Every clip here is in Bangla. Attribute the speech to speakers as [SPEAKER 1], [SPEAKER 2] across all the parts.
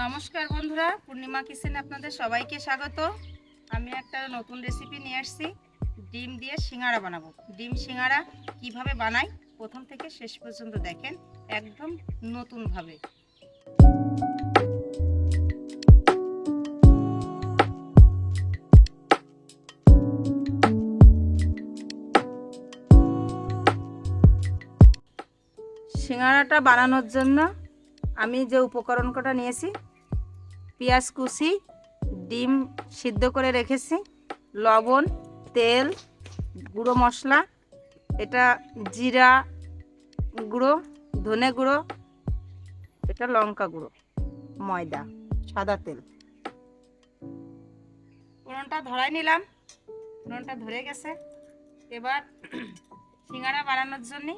[SPEAKER 1] নমস্কার বন্ধুরা, পূর্ণিমা কিচেনে আপনাদের সবাইকে স্বাগত। আমি একটা নতুন রেসিপি নিয়ে আসছি, ডিম দিয়ে সিঙ্গাড়া বানাবো। ডিম সিঙ্গাড়া কীভাবে বানাই? প্রথম থেকে শেষ পর্যন্ত দেখেন, একদম নতুনভাবে। সিঙ্গাড়াটা বানানোর জন্য আমি যে উপকরণ কটা নিয়েছি, পেঁয়াজ কুচি, ডিম সিদ্ধ করে রেখেছি, লবণ, তেল, গুঁড়ো মশলা, এটা জিরা গুঁড়ো, ধনে গুঁড়ো, এটা লঙ্কা গুঁড়ো, ময়দা, সাদা তেল। ফোড়নটা ধরাই নিলাম, ফোড়নটা ধরে গেছে। এবার সিঙ্গাড়া বানানোর জন্যে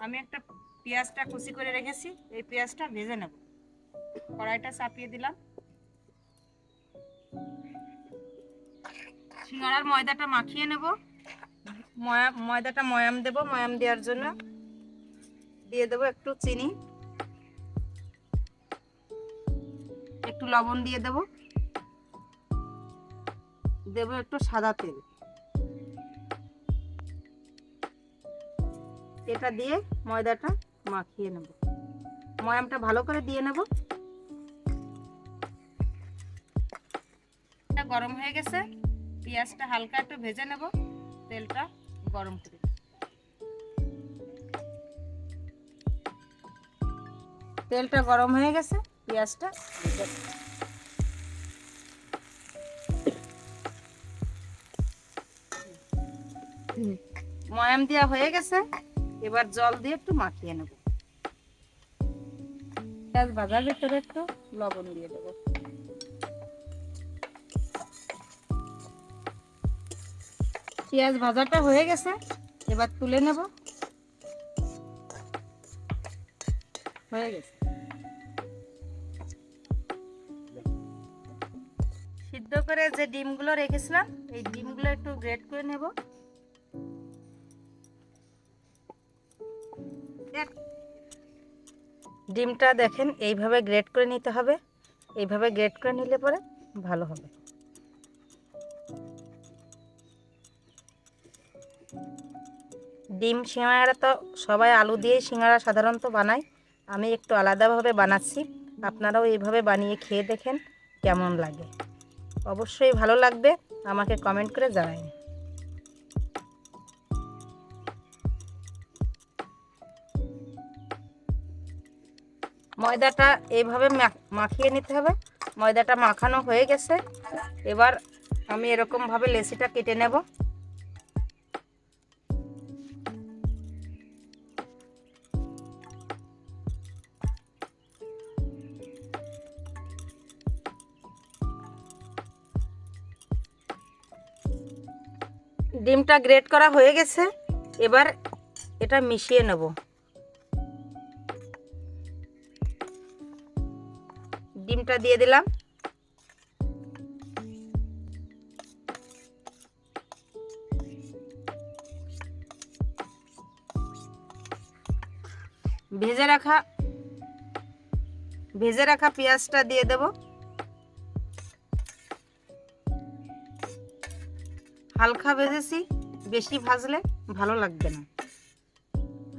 [SPEAKER 1] আমি একটা পেঁয়াজটা কুচি করে রেখেছি, এই পেঁয়াজটা ভেজে নেব। কড়াইটা চাপিয়ে দিলাম। সিঙ্গাড়ার ময়দাটা মাখিয়ে নেব। ময়া ময়দাটা ময়াম দেব, ময়াম দেওয়ার জন্য। দিয়ে দেবো একটু চিনি। একটু লবণ দিয়ে দেব। দেব একটু সাদা তেল। এটা দিয়ে ময়দাটা মাখিয়ে নেব। ময়ামটা ভালো করে দিয়ে নেব। গরম হয়ে গেছে। পেঁয়াজটা হালকা একটু ভেজে নেব। তেলটা গরম করে। তেলটা গরম হয়ে গেছে। পেঁয়াজটা ময়াম দেওয়া হয়ে গেছে। এবার জল দিয়ে একটু মাখিয়ে নেব। পেঁয়াজ ভাজার ভিতরে একটু লবণ দিয়ে দেবো। পেঁয়াজ ভাজাটা হয়ে গেছে, এবার তুলে নেব। হয়ে গেছে। সিদ্ধ করে যে ডিমগুলো রেখেছিলাম, এই ডিমগুলো একটু গ্রেট করে নেব। ডিমটা দেখেন, এইভাবে গ্রেট করে নিতে হবে। এইভাবে গ্রেট করে নিলে পরে ভালো হবে। ডিম সিঙ্গাড়া তো সবাই আলু দিয়ে সিঙ্গাড়া সাধারণত বানায়। আমি একটু আলাদাভাবে বানাচ্ছি। আপনারাও এইভাবে বানিয়ে খেয়ে দেখেন কেমন লাগে। অবশ্যই ভালো লাগবে। আমাকে কমেন্ট করে জানাবেন। ময়দাটা এইভাবে মাখিয়ে নিতে হবে। ময়দাটা মাখানো হয়ে গেছে। এবার আমি এরকমভাবে লেসিটা কেটে নেব। ডিমটা গ্রেট করা হয়ে গেছে। এবার এটা মিশিয়ে নেব। ডিমটা দিয়ে দিলাম। ভেজে রাখা ভেজে রাখা পেঁয়াজটা দিয়ে দেব। হালকা ভেজেছি, বেশি ভাজলে ভালো লাগবে না।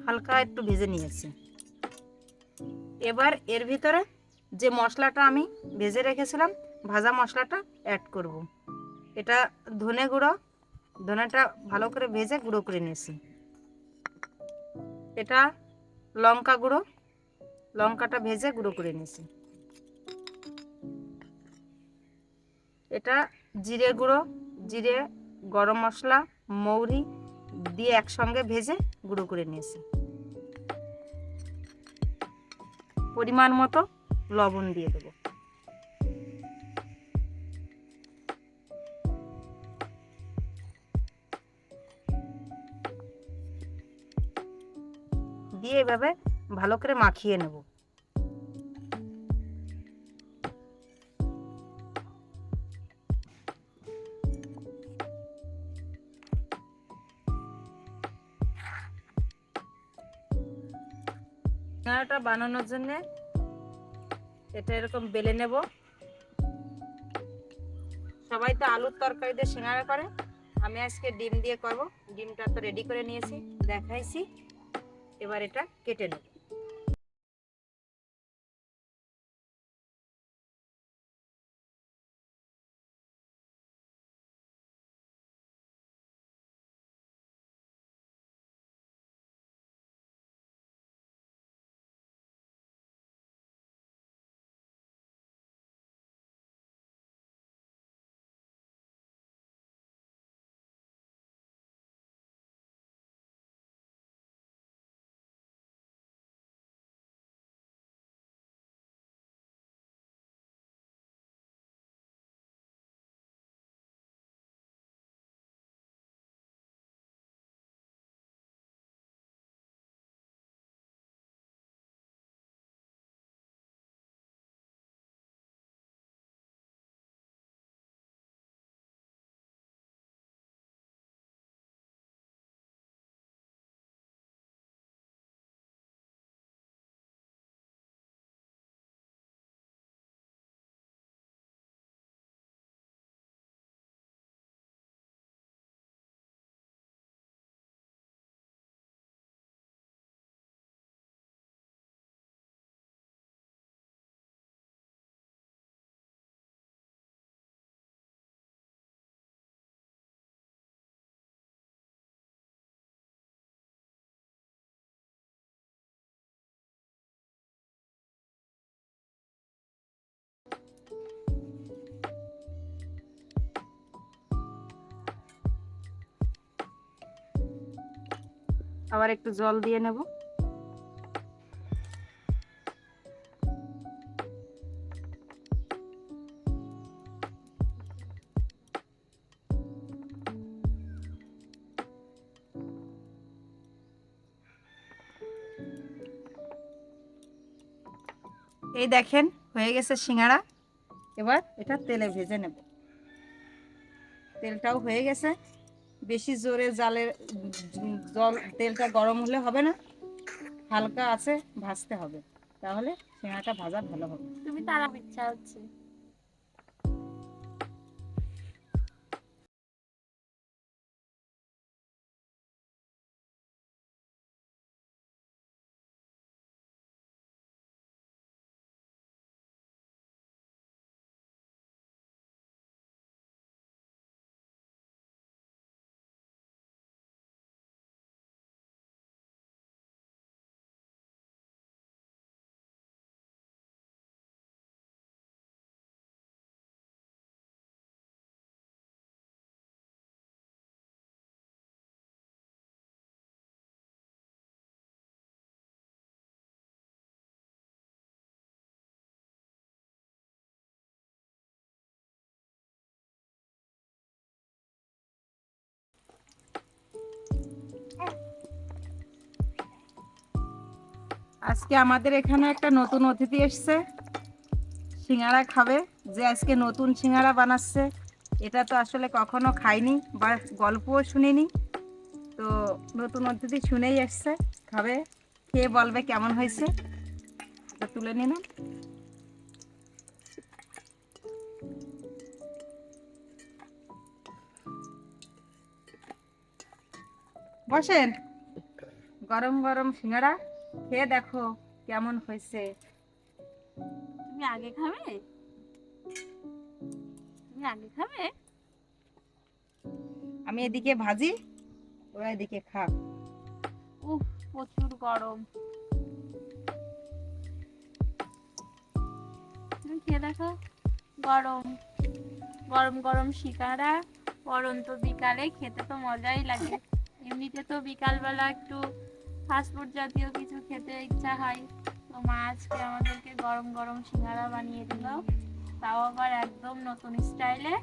[SPEAKER 1] হালকা একটু ভেজে নিয়েছি। এবার এর ভিতরে যে মশলাটা আমি ভেজে রেখেছিলাম, ভাজা মশলাটা অ্যাড করব। এটা ধনে গুঁড়ো, ধনেটা ভালো করে ভেজে গুঁড়ো করে নিয়েছি। এটা লঙ্কা গুঁড়ো, লঙ্কাটা ভেজে গুঁড়ো করে নিয়েছি। এটা জিরে গুঁড়ো, জিরে, গরম মশলা, মৌরি দিয়ে একসঙ্গে ভেজে গুঁড়ো করে নিয়েছি। পরিমাণ মতো লবণ দিয়ে দেবো। দিয়ে এভাবে ভালো করে মাখিয়ে নেব। সিঙ্গাড়াটা বানানোর জন্য এটা এরকম বেলে নেব। সবাই তো আলুর তরকারি দিয়ে সিঙ্গারা করে। আমি আজকে ডিম দিয়ে করব। ডিমটা তো রেডি করে নিয়েছি, দেখাইছি। এবার এটা কেটে নেব। আবার একটু জল দিয়ে নেব। এই দেখেন, হয়ে গেছে সিঙ্গাড়া। এবার এটা তেলে ভেজে নেব। তেলটাও হয়ে গেছে। বেশি জোরে জালের জল, তেলটা গরম হলে হবে না। হালকা আছে, ভাজতে হবে। তাহলে সিঙ্গাটা ভাজা ভালো হবে।
[SPEAKER 2] তুমি তারা ইচ্ছা হচ্ছে।
[SPEAKER 1] আজকে আমাদের এখানে একটা নতুন অতিথি এসছে। সিঙ্গারা খাবে, যে আজকে নতুন সিঙ্গারা বানাচ্ছে। এটা তো আসলে কখনো খাইনি, বা গল্পও শুনিনি। তো নতুন অতিথি শুনেই এসছে, খাবে। কে বলবে, কেমন হয়েছে? তুলে নিলাম বসেন। গরম গরম সিঙ্গারা। খেয়ে দেখো কেমন হয়েছে।
[SPEAKER 2] তুমি আগে খাবে? তুমি আগে খাবে?
[SPEAKER 1] আমি এদিকে ভাজি ওরা এদিকে খা
[SPEAKER 2] উফ প্রচুর গরম। তুমি খেয়ে দেখো গরম। গরম গরম শিকারা পরন্ত বিকালে খেতে তো মজাই লাগে। এমনিতে তো বিকালবেলা একটু ফাস্টফুড জাতীয় কিছু খেতে ইচ্ছা হয়। তো মা আজকে আমাদেরকে গরম গরম সিঙ্গারা বানিয়ে দিল। তাও আবার একদম নতুন স্টাইলে।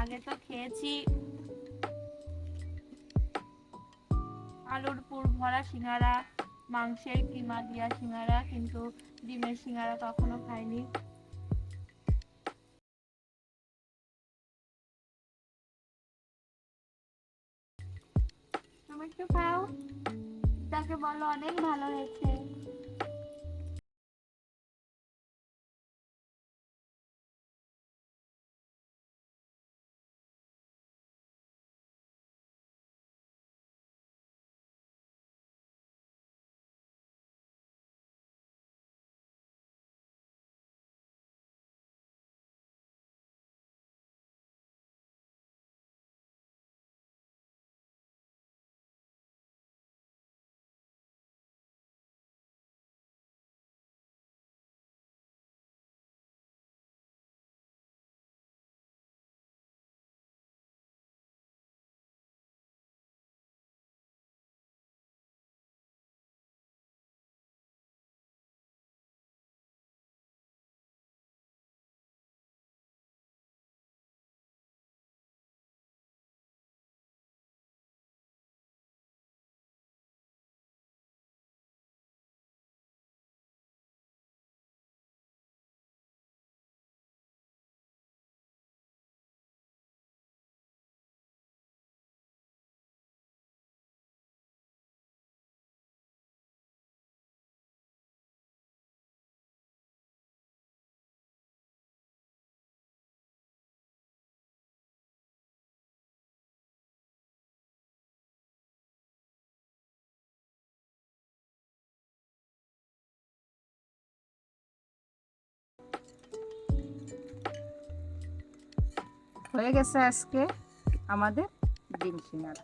[SPEAKER 2] আগে তো খেয়েছি আলুর পুর ভরা সিঙ্গারা, মাংসের কিমা দিয়া সিঙ্গারা, কিন্তু ডিমের সিঙ্গারা কখনো খাইনি। একটু খাও। বলো অনেক ভালো হয়েছে।
[SPEAKER 1] হয়ে গেছে আজকে আমাদের ডিম সিঙ্গারা